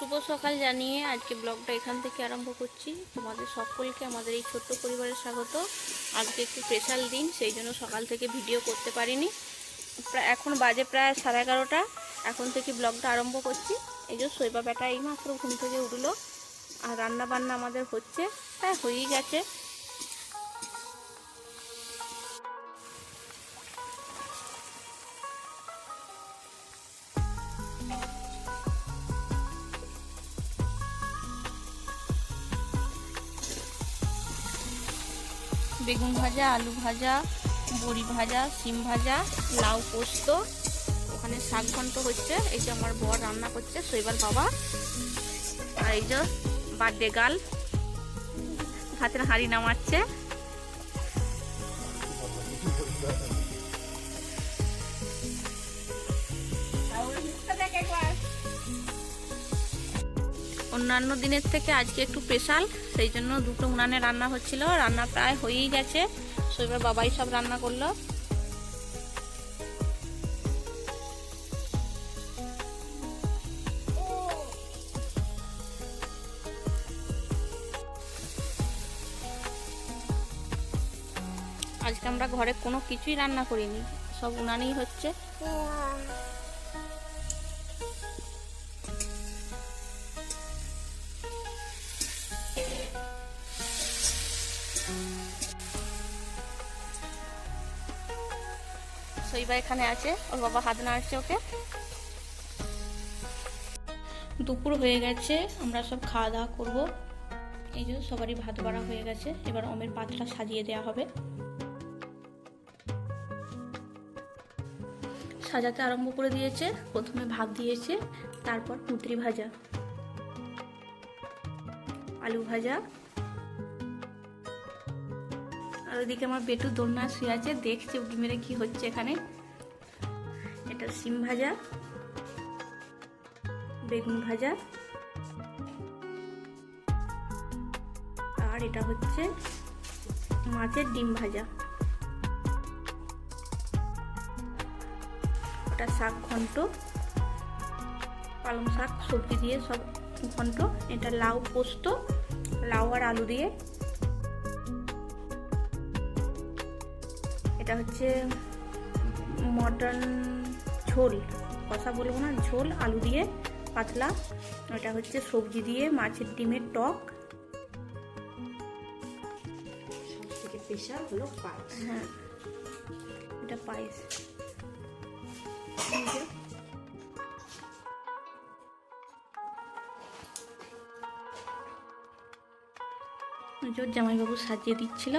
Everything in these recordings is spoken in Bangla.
শুভ সকাল জানিয়ে আজকে ব্লগটা এখান থেকে আরম্ভ করছি। তোমাদের সকলকে আমাদের এই ছোট্ট পরিবারের স্বাগত। আজকে একটু স্পেশাল দিন, সেই জন্য সকাল থেকে ভিডিও করতে পারিনি। এখন বাজে প্রায় সাড়ে এগারোটা। এখন থেকে ব্লগটা আরম্ভ করছি। এই যে শৈবা বেটা এই মাত্র ঘুম থেকে উঠল। আর রান্না বান্না আমাদের হচ্ছে। প্রায় হয়েই গেছে। বেগুন ভাজা, আলু ভাজা, বড়ি ভাজা সিম ভাজা, লাউ পোস্ত। ওখানে শাক ঘন্ট হচ্ছে, এই যে আমার বর রান্না করছে, শৈবাল বাবা। আর এই যে বার্থডে গাল হাতের হাঁড়ি নামাচ্ছে। অন্যান্য দিনের থেকে আজকে একটু স্পেশাল সেই জন্য দুটো উনানে রান্না হচ্ছিল। রান্না প্রায় হয়েই গেছে। শৈবার বাবাই সব রান্না করল। আজকে আমরা ঘরে কোনো কিছুই রান্না করিনি। সব উনানেই হচ্ছে। শৈবা এখানে আছে, ওর বাবা হাত নাড়ছে ওকে। দুপুর হয়ে গেছে, আমরা সব খাওয়া দাওয়া করব। এই যে সবারই ভাত বাড়া হয়ে গেছে, এবার অমের পাতটা সাজিয়ে দেওয়া হবে। সাজাতে আরম্ভ করে দিয়েছে, প্রথমে ভাত দিয়েছে, তারপর পুত্রি ভাজা। আলু ভাজা। আর ওইদিকে আমার বেটু দোলনা শুয়ে আছে, দেখছে উকি মেরে কি হচ্ছে এখানে। এটা সিম ভাজা, বেগুন ভাজা, আর এটা হচ্ছে মাছের ডিম ভাজা। ওটা শাক ঘন্ট, পালং শাক, সবজি দিয়ে সব ঘন্ট, এটা লাউ পোস্ত, লাউ আর আলু দিয়ে। এটা হচ্ছে মটন ঝোল কষা বলব না ঝোল আলু দিয়ে পাতলা এটা হচ্ছে সবজি দিয়ে মাছের ডিমের টক। থেকে স্পেশাল হলো পায়েস। হ্যাঁ। এটা পায়েস। ওর জামাইবাবু সাজিয়ে দিচ্ছিল।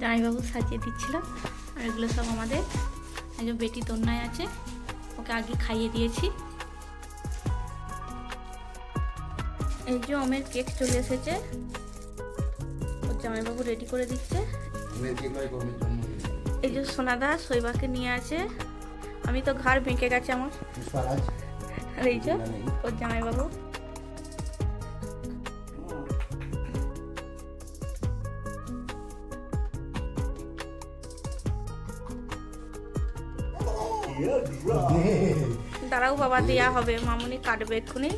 জামাইবাবু সাজিয়ে দিচ্ছিল। আর এগুলো সব আমাদের এই যে বেটি তন্যায় আছে ওকে আগে খাইয়ে দিয়েছি। এই যে অমের কেক চলে এসেছে। ওর জামাইবাবু রেডি করে দিচ্ছে। এই যে সোনাদা শৈবাকে নিয়ে আছে। আমি তো ঘাড় বেঁকে গেছে আমার। আর এই যে ওর জামাইবাবু। দাঁড়াও বাবা দেওয়া হবে। মামনি কাটবে এক্ষুনি।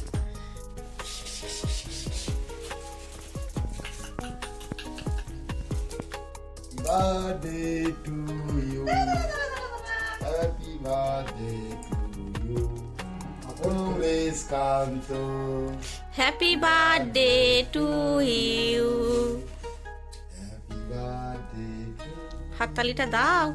হ্যাপি বার্থডে টু ইউ হাততালিটা দাও।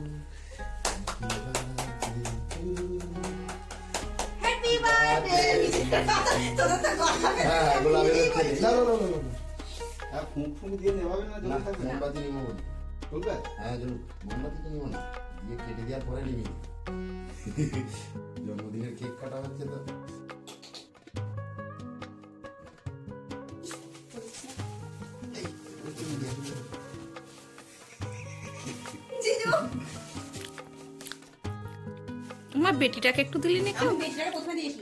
জন্মদিনের কেক কাটা হচ্ছে তো আমার বেটিটাকে একটু দিলি না আমি বেশিটা প্রথমে দিয়েছি।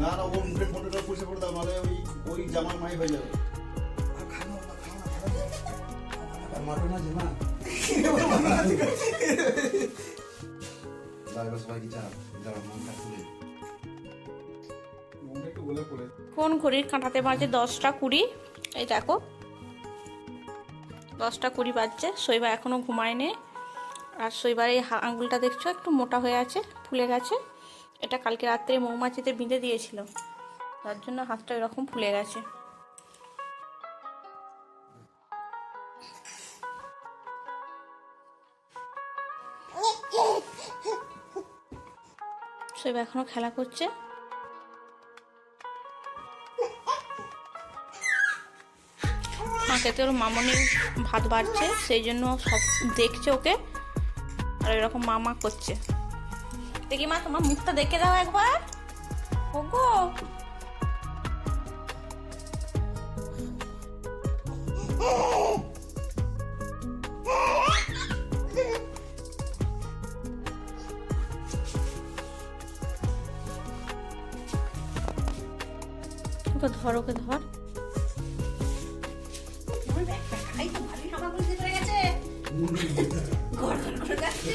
না না ওর পরিষ্কার করে দাও নাহলে ওই ওই জামার মাই হয়ে যাবে। না না না না চাপ যারা মন কোন ঘড়ির কাঁটাতে বাজে দশটা কুড়ি? এই দেখো। দশটা কুড়ি বাজছে শৈবা এখনও ঘুমায়নি। আর শৈবার এই হা- আঙুলটা দেখছ? একটু মোটা হয়ে আছে ফুলে গেছে। এটা কালকে রাত্রে মৌমাছিতে বিঁধে দিয়েছিল। তার জন্য হাতটা এরকম ফুলে গেছে। শৈবা এখনও খেলা করছে। মাকে তোর মামনি ভাত বাড়ছে, সেই জন্য সব দেখছে ওকে। আর এরকম মামা করছে। দেখি মা তোমার মুখটা দেখে দাও একবার। ওগো। ওকে ধর ওকে ধর। গেছে। ঘর ঘর করে যাচ্ছে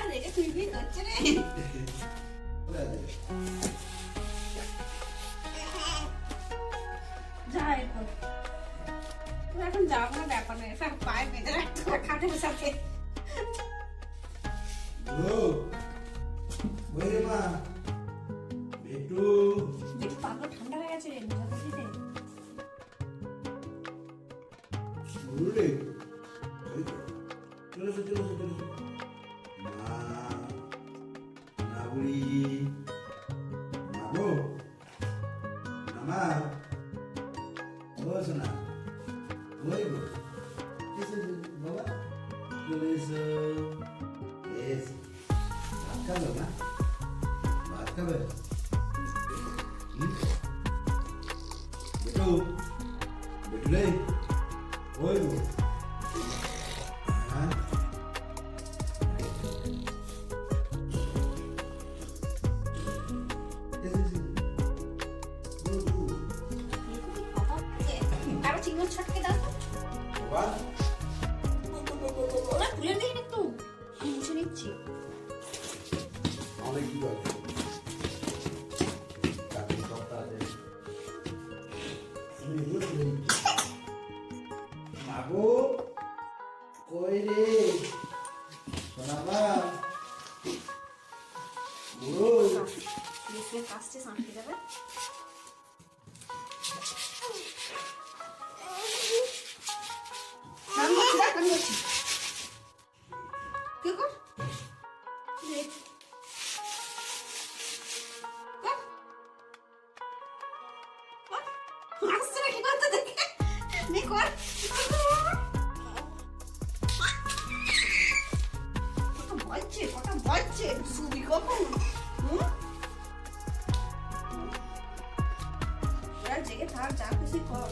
যা তুই করছে রে? যা তুই এখন যাও কোনো ব্যাপার নেই সব পায়ে বেঁধে রাখতে হবে খাটের সাথে মা ঠান্ডা হয়ে গেছে mouth, Rosana, Luego. ¿Qué es el baba? Es. Es. Marcado, ¿no? Marcado. Betul. Betul. Luego. কাশছে সাঁটকে যাবে। কি। কর। থাক, যা খুশি কর।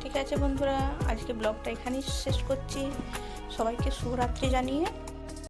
ঠিক আছে বন্ধুরা আজকে ব্লগটা এখানেই শেষ করছি। সবাইকে শুভরাত্রি জানিয়ে।